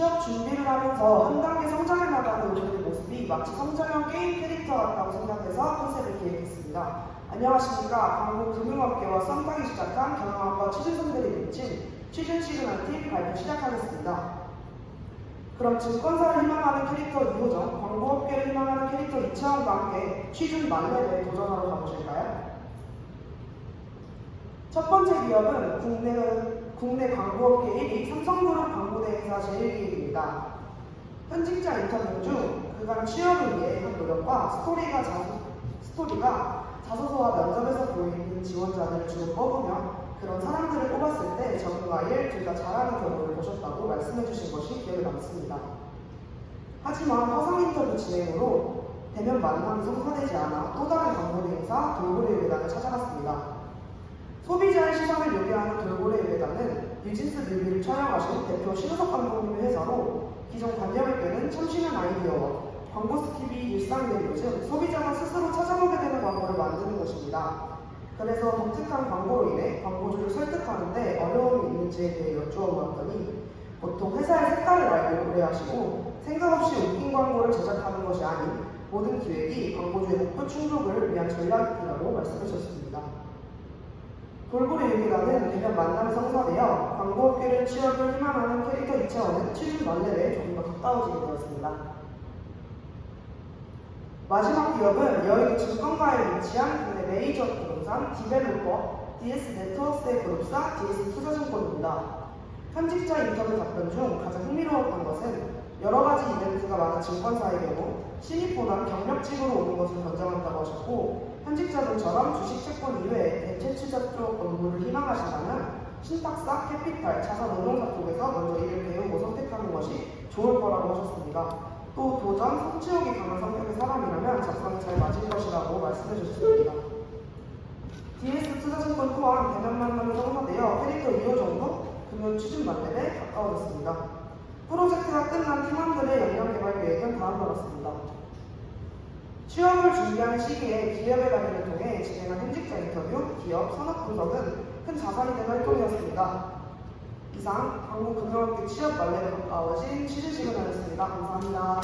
취업 준비를 하면서 한 단계 성장해 나가는 우리의 모습이 마치 성장형 게임 캐릭터 같다고 생각해서 컨셉을 기획했습니다. 안녕하십니까. 광고 금융업계와 썸타기 시작한 경영학과 취준생들이 맺힌 취준 시그널팀 발표 시작하겠습니다. 그럼 증권사를 희망하는 캐릭터 2호점, 광고업계를 희망하는 캐릭터 이채원과 함께 취준 만렙에 도전하러 가보실까요? 첫 번째 기업은 국내, 국내 광고업계 1위 삼성그룹 광고대행사 제1기획입니다. 현직자 인터뷰 중 그간 취업을 위해 한 노력과 스토리가 자소, 스토리가 자소서와 면접에서 보이는 지원자들을 주로 뽑으며 그런 사람들을 뽑았을 때 적응과 일 둘 다 잘하는 경우를 보셨다고 말씀해 주신 것이 기억에 남습니다. 하지만 화상 인터뷰 진행으로 대면 만남이 성사되지 않아 또 다른 광고대행사 돌고래 의단을 찾아갔습니다. 소비자의 시선을 요구하는 돌고래 의회단은 뉴진스 뮤비를 촬영하신 대표 신우석 감독님의 회사로 기존 관념을 깨는 참신한 아이디어와 광고 스킵이 일상된 요즘 소비자가 스스로 찾아보게 되는 광고를 만드는 것입니다. 그래서 독특한 광고로 인해 광고주를 설득하는데 어려움이 있는지에 대해 여쭈어보았더니 보통 회사의 색깔을 알고 의뢰하시고 생각 없이 웃긴 광고를 제작하는 것이 아닌 모든 기획이 광고주의 목표 충족을 위한 전략이라고 말씀하셨습니다. 돌고래 유기단은 대면 만남이 성사되어 광고업계를 취업을 희망하는 캐릭터 이차원은 취준 만렙에 조금 더 가까워지게 되었습니다. 마지막 기업은 여의도 증권가에 위치한 국내 메이저 부동산 디벨로퍼 DS 네트워크스의 그룹사 DS 투자증권입니다. 현직자 인터뷰 답변 중 가장 흥미로웠던 것은 여러 가지 이벤트가 많은 증권사의 경우 신입보단 경력직으로 오는 것을 권장한다고 하셨고 현직자들처럼 주식 채권 이외에 대체 투자 쪽 업무를 희망하신다면 신탁사 캐피탈 자사 노동사 쪽에서 먼저 일을 배우고 선택하는 것이 좋을 거라고 하셨습니다. 또 도전, 성취욕이 강한 성격의 사람이라면 작성이 잘 맞을 것이라고 말씀해 주셨습니다. DS 투자증권 또한 대면만남이 성사되어 캐릭터 2호 정도 금융 취준 만렙에 가까워졌습니다. 프로젝트가 끝난 팀원들의 역량 개발 계획은 다음과 같습니다. 취업을 준비하는 시기에 기업에 다니는 진행한 현직자 인터뷰, 기업, 산업 분석은 큰 자산이 된 활동이었습니다. 이상 강북금융학교 취업 말레 가까워진 취재진을 하였습니다. 감사합니다.